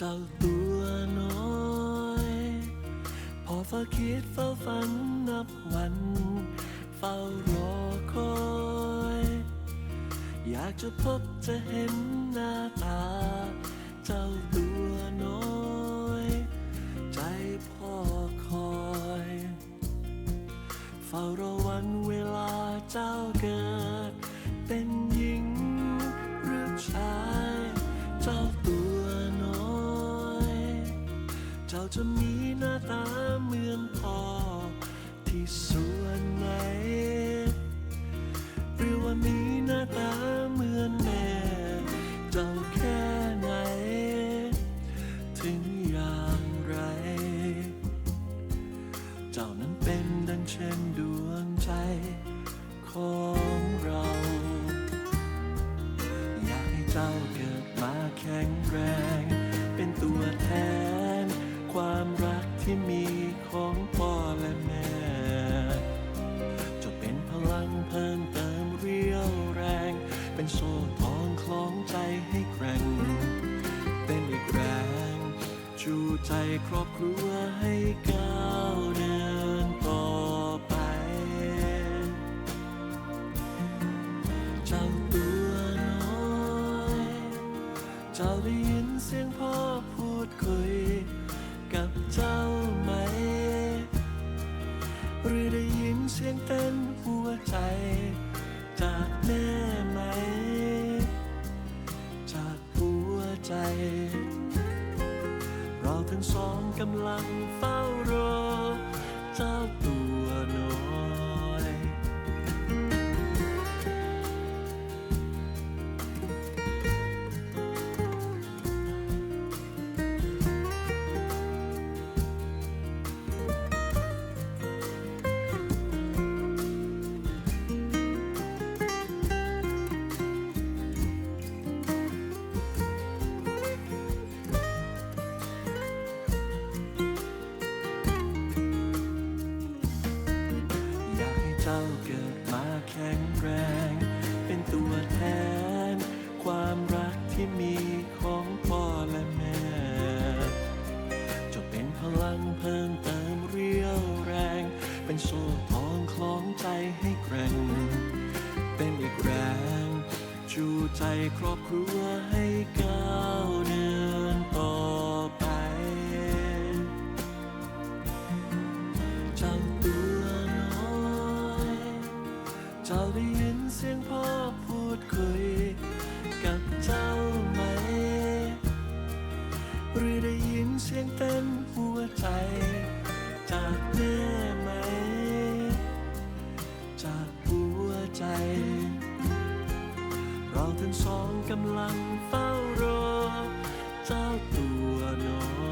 จ้าตัวน้อย พอเฝ้าคิดเฝ้าฝันนับวัน เฝ้ารอคอย อยากจะพบจะเห็นหน้าตา เจ้าตัวน้อย ใจพ่อคอย เฝ้ารอวันเวลาเจ้าเกิด เป็นหญิง จะมีหน้าตาเหมือนพ่อที่ส่วนไหน หรือว่ามีหน้าตาเหมือนแม่เจ้าแค่ไหน ถึงอย่างไร เจ้านั้นเป็นดังเช่นดวงใจของเรา อยากให้เจ้า ที่มีของพ่อและแม่ จะเป็นพลังเพิ่มเติมเรียวแรง เป็นโซ่ทองคล้องใจให้แกร่งเป็นอีกแรง จูใจครอบครัวให้ก้าวเดินต่อไปเจ้าตัวน้อยจ้าได้ยินเสียงพ่อพูดคุย กับเจ้าไหม หรือได้ยินเสียงเต้นหัวใจ จากแม่ไหม จากหัวใจ เราทั้งสองกำลังเฝ้า ที่มีของพ่อและแม่ จะเป็นพลังเพิ่มเติมเรียวแรง เป็นโซ่ทองคล้องใจให้แกร่ง เป็นอีกแรง จูใจครอบครัวให้ก้าวเดิน ใจ จากแม่ไหม จากหัวใจ เราทั้งสองกำลังเฝ้ารอ เจ้าตัวน้อย